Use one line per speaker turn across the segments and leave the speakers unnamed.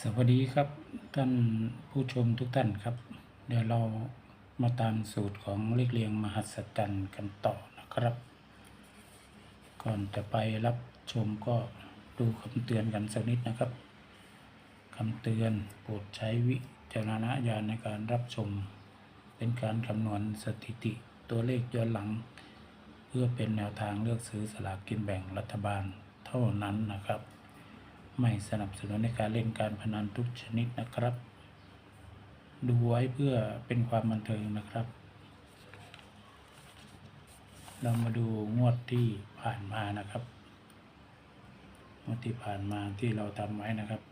สวัสดีครับท่านผู้ชมทุกท่านครับ เดี๋ยวเรามาตามสูตรของเลขเรียงมหัศจรรย์กันต่อนะครับ ก่อนจะไปรับชมก็ดูคำเตือนกันสักนิดนะครับคำเตือนโปรดใช้วิจารณญาณในการรับชม เป็นการคำนวณสถิติตัวเลขย้อนหลัง เพื่อเป็นแนวทางเลือกซื้อสลากกินแบ่งรัฐบาลเท่านั้นนะครับ ไม่สนับสนุนในการเล่นการพนันทุกชนิดนะครับ ดูไว้เพื่อเป็นความบันเทิงนะครับ เรามาดูงวดที่ผ่านมานะครับงวดที่ผ่านมาที่เราทำไว้นะครับ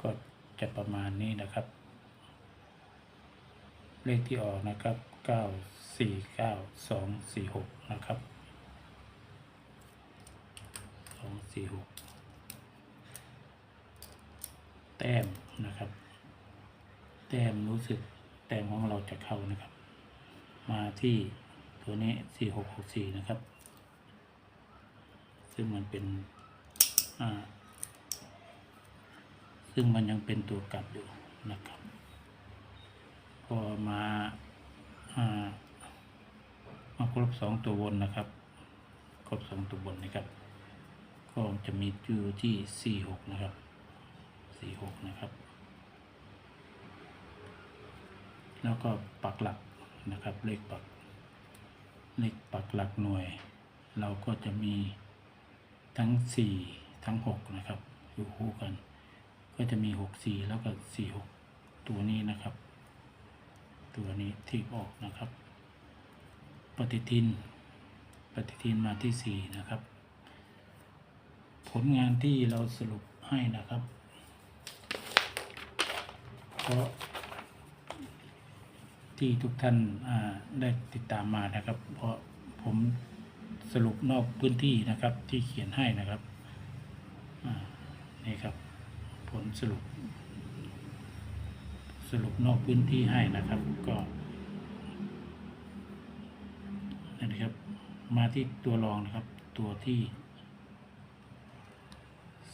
ก็จะประมาณนี้นะครับ เลขที่ออกนะครับเก้าสี่เก้าสองสี่หกนะครับสองสี่หก แต้มนะครับ แต้มรู้สึกแต้มของเราจะเข้านะครับ มาที่ตัวนี้สี่หกหกสี่นะครับ ซึ่งมันเป็นอ่าซึ่งมันยังเป็นตัวกลับอยู่นะครับ พอมาอ่ามาครบสองตัวบนนะครับ ครบสองตัวบนนะครับ ก็จะมีอยู่ที่สี่หกนะครับ สี่หกนะครับ แล้วก็ปักหลักนะครับ เลขปัก เลขปักหลักหน่วย เราก็จะมีทั้งสี่ทั้งหกนะครับ อยู่คู่กัน ก็จะมีหกสี่แล้วก็สี่หกตัวนี้นะครับ ตัวนี้ที่ออกนะครับ ปฏิทิน ปฏิทินมาที่สี่นะครับ ผลงานที่เราสรุปให้นะครับ เพราะ ที่ทุกท่านได้ติดตามมานะครับ เพราะผมสรุปนอกพื้นที่นะครับ ที่เขียนให้นะครับนี่ครับ ผลสรุป สรุปนอกพื้นที่ให้นะครับ ก็นั่นะครับ มาที่ตัวรองนะครับ ตัวที่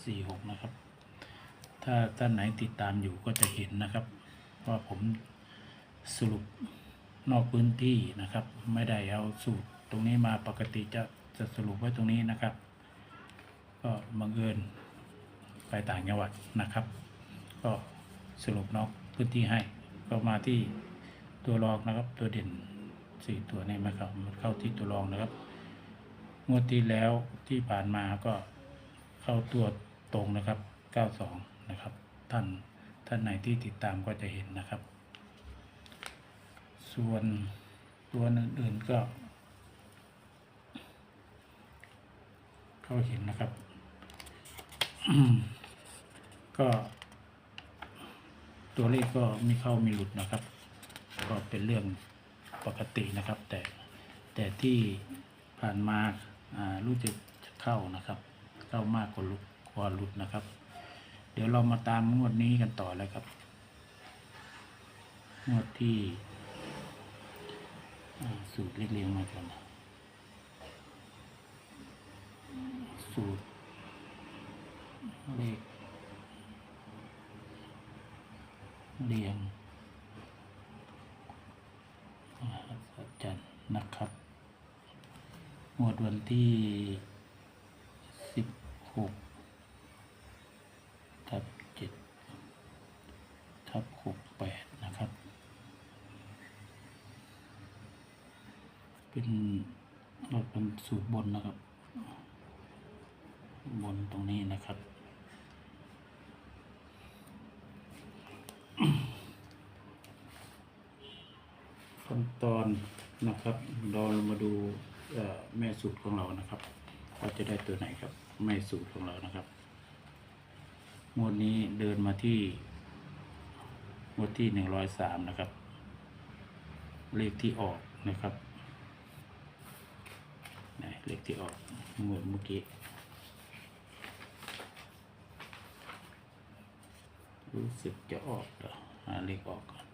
สี่หกนะครับ ถ้าท่านไหนติดตามอยู่ก็จะเห็นนะครับว่าผมสรุปนอกพื้นที่นะครับ ไม่ได้เอาสูตรตรงนี้มาปกติจะจะสรุปไว้ตรงนี้นะครับ ก็บังเอิญไปต่างจังหวัดนะครับ ก็สรุปนอกพื้นที่ให้ก็มาที่ตัวรองนะครับ ตัวเด่นสี่ตัวนี้มาเข้ามันเข้าที่ตัวรองนะครับงวดที่แล้วที่ผ่านมาก็เข้าตัวตรงนะครับ 92 นะครับ ท่านท่านไหนที่ติดตามก็จะเห็นนะครับ ส่วนตัวอื่นๆก็ก็เห็นนะครับ ก็ ตัวเลขก็มีเข้ามีหลุดนะครับ ก็เป็นเรื่องปกตินะครับ แต่แต่ที่ผ่านมารู้จะเข้านะครับ เข้ามากกว่าหลุดกว่าหลุดนะครับ ดี๋ยวเรามาตามงวดนี้กันต่อเลยครับ งวดที่สูตรเรียงมากันสูตรเลขเรียงจันนะครับงวดวันที่ 16 เราเป็นสูตรบนนะครับ บนตรงนี้นะครับ ขั้นตอนนะครับเรามาดูแม่สูตรของเรานะครับว่าจะได้ตัวไหนครับแม่สูตรของเรานะครับงวดนี้เดินมาที่งวดที่หนึ่งร้อยสามนะครับ เลขที่ออกนะครับ เลขที่ออกงวดเมื่อกี้รู้สึกจะออกเหรอหาเลขออกก่อน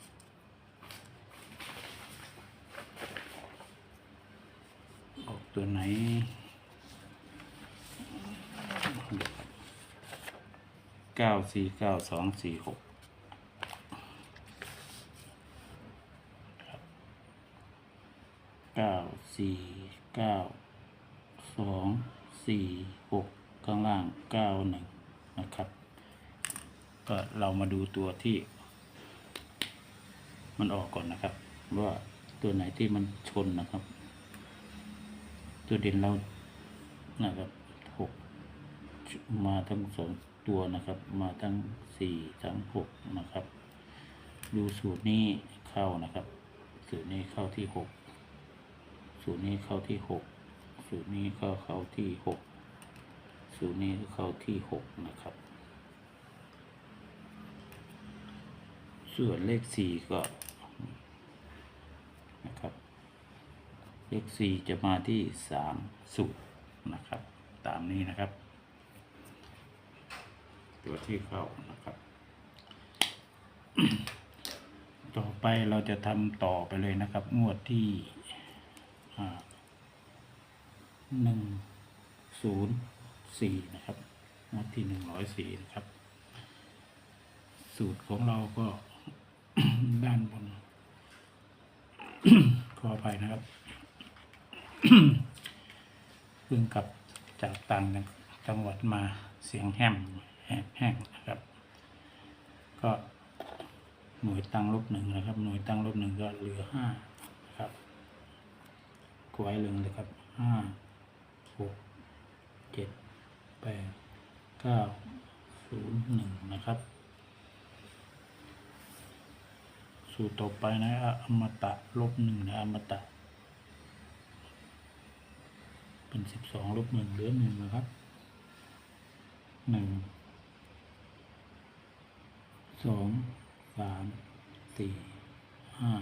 ออกตัวไหนเก้าสี่เก้าสองสี่หกเก้าสี่เก้า สองสี่หกข้างล่างเก้าหนึ่งนะครับ ก็เรามาดูตัวที่ มันออกก่อนนะครับ ว่าตัวไหนที่มันชนนะครับ ตัวเด่นเรานะครับหกมาทั้งสองตัวนะครับ มาทั้งสี่ทั้งหกนะครับ ดูสูตรนี้เข้านะครับ สูตรนี้เข้าที่หกสูตรนี้เข้าที่หก สูตรนี้ก็เข้าที่หกสูตรนี้เข้าที่หกนะครับ ส่วนเลขสี่ก็นะครับ เลขสี่จะมาที่สามสูตรนะครับ ตามนี้นะครับ ตัวที่เข้านะครับ ต่อไปเราจะทำต่อไปเลยนะครับ งวดที่ หนึ่งศูนย์สี่นะครับงวดที่หนึ่งร้อยสี่นะครับ สูตรของเราก็ด้านบนขออภัยนะครับเพิ่งกลับจากต่างจังหวัดมาเสียงแหมแห้งนะครับ ก็หน่วยตั้งลบหนึ่งนะครับ หน่วยตั้งลบหนึ่งก็เหลือห้าครับกไว้เลยเลยครับห้า หกเจ็ดแปดเก้าศูนย์หนึ่งนะครับ สูตรต่อไปนะอมตะลบหนึ่งนะอมตะ เป็นสิบสองลบหนึ่งเหลือหนึ่งนะครับหนึ่งสองสามสี่ห้า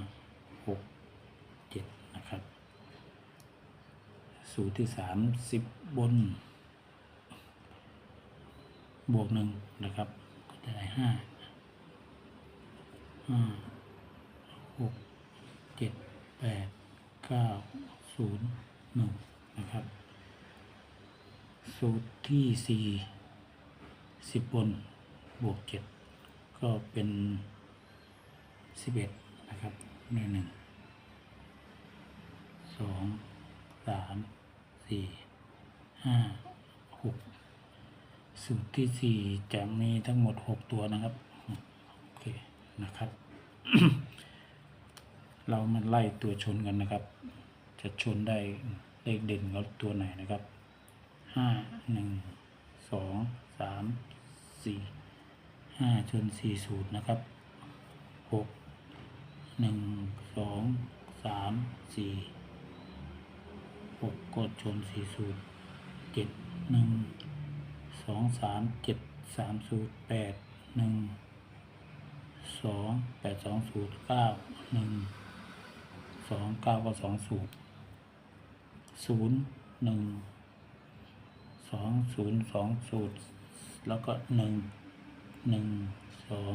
หกเจ็ดนะครับ สูตรที่สามสิบบน บวกหนึ่งนะครับ ก็จะได้ห้าห้าหกเจ็ดแปดเก้าศูนย์หนึ่งนะครับ สูตรที่สี่สิบบน บวกเจ็ดก็เป็นสิบเอ็ดนะครับในหนึ่งสองสาม สี่ห้าหกสูตรที่สี่จะมีทั้งหมดหกตัวนะครับโอเคนะครับ เรามาไล่ตัวชนกันนะครับ จะชนได้เลขเด่นกับตัวไหนนะครับห้าหนึ่งสองสามสี่ห้าชนสี่สูตรนะครับหกหนึ่งสองสามสี่ กกดชนสี่สูตรเจ็ดหนึ่งสองสามเจ็ดสามสูตรแปดหนึ่งสองแปดสองสูตรเก้าหนึ่งสองเก้าก็สองสูตรศูนย์หนึ่งสองศูนย์สองสูตร แล้วก็หนึ่งหนึ่งสอง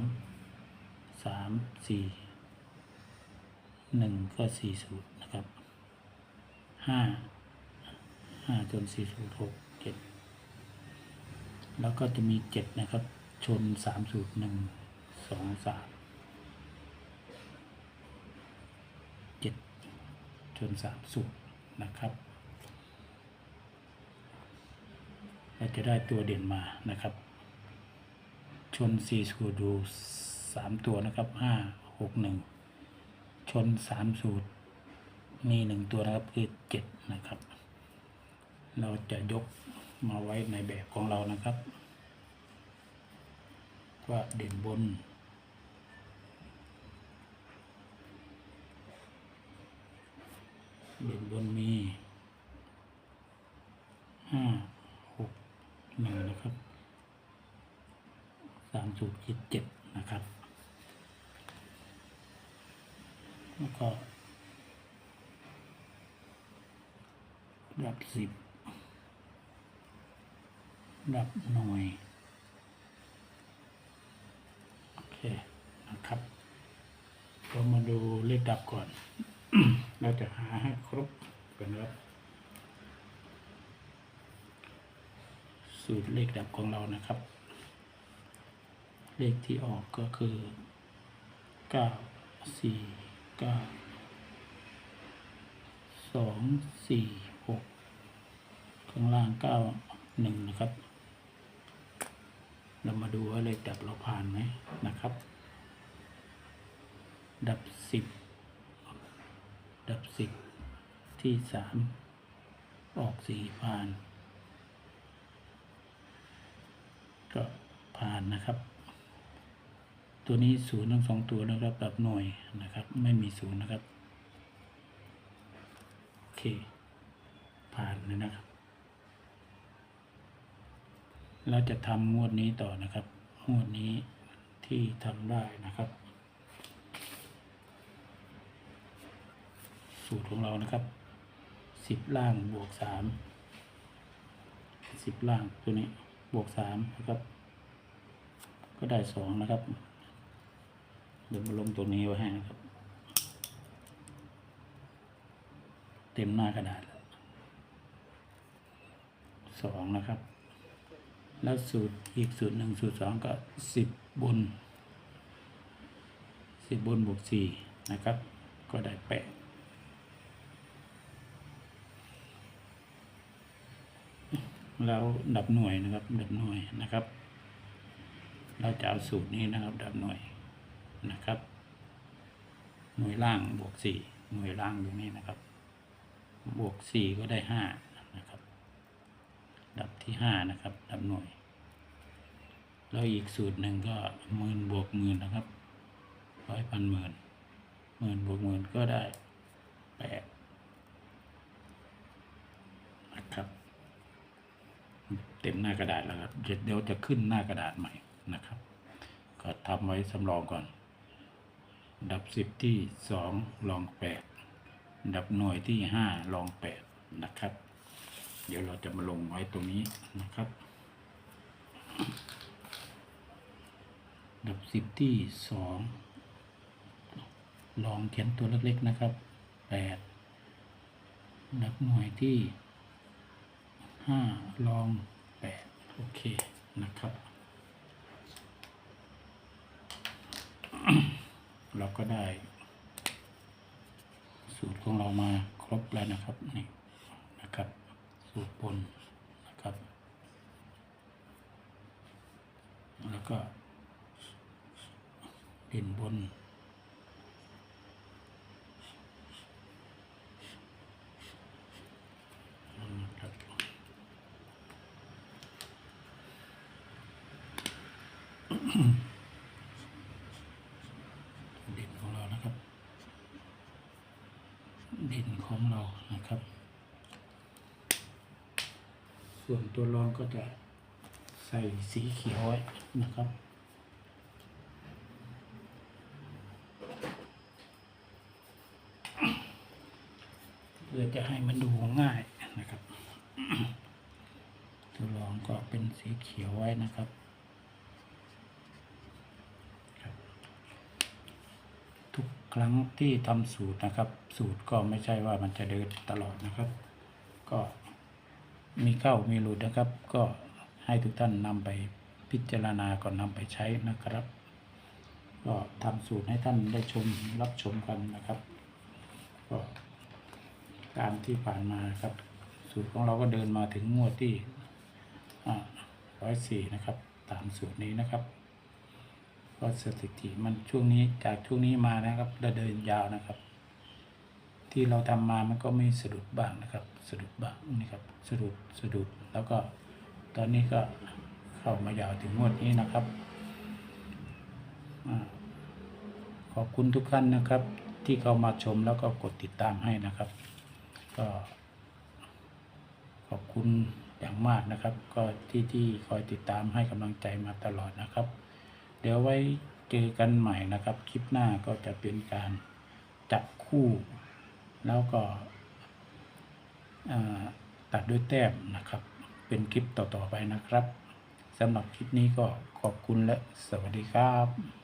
สามสี่หนึ่งก็สี่สูตรนะครับห้า ห้าจนสี่สูตรหกเจ็ดแล้วก็จะมีเจ็ดนะครับ ชนสามสูตรหนึ่งสองสามเจ็ดชนสามสูตรนะครับเราจะได้ตัวเด่นมานะครับ ชนสี่สูตรดูสามตัวนะครับห้าหกหนึ่งชนสามสูตรมีหนึ่งตัวนะครับคือเจ็ดนะครับ เราจะยกมาไว้ในแบบของเรานะครับ ว่าเด่นบน เด่นบนมีห้าหกหนึ่งนะครับสามสูตรคิดเจ็ดนะครับ แล้วก็ดับสิบ ดับหน่วย โอเค นะครับ เรามาดูเลขดับก่อน เราจะหาให้ครบกันนครับสูตรเลขดับของเรานะครับ เลขที่ออกก็คือเก้าสี่เก้าสองสี่หกข้างล่างเก้าหนึ่งนะครับ เรามาดูว่าเลขดับเราผ่านไหมนะครับ ดับสิบดับสิบที่สามออกสี่ผ่าน ก็ผ่านนะครับ ตัวนี้ศูนย์ทั้งสองตัวนะครับ ดับหน่วยนะครับ ไม่มีศูนย์นะครับ โอเค ผ่านเลยนะครับ เราจะทำงวดนี้ต่อนะครับ งวดนี้ที่ทำได้นะครับ สูตรของเรานะครับสิบล่างบวกสามสิบล่างตัวนี้บวกสามนะครับ ก็ได้สองนะครับ เดี๋ยวมาลงตัวนี้ไว้ให้นะครับ เต็มหน้ากระดาษแล้วสองนะครับ แล้วสูตรอีกสูตรหนึ่งสูตรสองก็สิบบนสิบบนบวกสี่นะครับ ก็ได้แปดแล้วดับหน่วยนะครับ ดับหน่วยนะครับ เราจะเอาสูตรนี้นะครับ ดับหน่วยนะครับ หน่วยล่างบวกสี่หน่วยล่างตรงนี้นะครับ บวกสี่ก็ได้ห้า ที่ห้านะครับดับหน่วย แล้วอีกสูตรหนึ่งก็หมื่นบวกหมื่นนะครับร้อยพันหมื่นหมื่นบวกหมื่นก็ได้แปดนะครับ เต็มหน้ากระดาษแล้วครับเดี๋ยวเดี๋ยวจะขึ้นหน้ากระดาษใหม่นะครับ ก็ทำไว้สำรองก่อน ดับสิบที่สองลองแปดดับหน่วยที่ห้าลองแปดนะครับ เดี๋ยวเราจะมาลงไว้ตรงนี้นะครับ ดับสิบที่สองลองเขียนตัวเล็กๆนะครับแปดดับหน่วยที่ห้าลองแปดโอเคนะครับ เราก็ได้ สูตรของเรามาครบแล้วนะครับนี่ สูตรบนนะครับ แล้วก็เด่นบนนะครับด่นของเรานะครับด่นของเรานะครับ ส่วนตัวรองก็จะใส่สีเขียวไว้นะครับ เพื่อจะให้มันดูง่ายนะครับ ตัวรองก็เป็นสีเขียวไว้นะครับครับทุกครั้งที่ทำสูตรนะครับ สูตรก็ไม่ใช่ว่ามันจะเดินตลอดนะครับ ก็ มีเข้ามีหลุดนะครับ ก็ให้ทุกท่านนำไปพิจารณาก่อนนำไปใช้นะครับ ก็ทำสูตรให้ท่านได้ชมรับชมกันนะครับก็ตามที่ผ่านมาครับ สูตรของเราก็เดินมาถึงงวดที่ร้อยสี่นะครับ ตามสูตรนี้นะครับก็สถิติมันช่วงนี้จากช่วงนี้มานะครับเราเดินยาวนะครับ ที่เราทำมามันก็ไม่สะดุดบ้างนะครับ สะดุดบ้างนี่ครับสะดุดสะดุดแล้วก็ตอนนี้ก็เข้ามายาวถึงงวดนี้นะครับอขอบคุณทุกท่านนะครับ ที่เข้ามาชมแล้วก็กดติดตามให้นะครับ ก็ ขอบคุณอย่างมากนะครับ ก็ที่ที่คอยติดตามให้กำลังใจมาตลอดนะครับ เดี๋ยวไว้เจอกันใหม่นะครับ คลิปหน้าก็จะเป็นการจับคู่ แล้วก็ตัดด้วยแต้มนะครับ เป็นคลิปต่อๆไปนะครับสำหรับคลิปนี้ก็ขอบคุณและสวัสดีครับ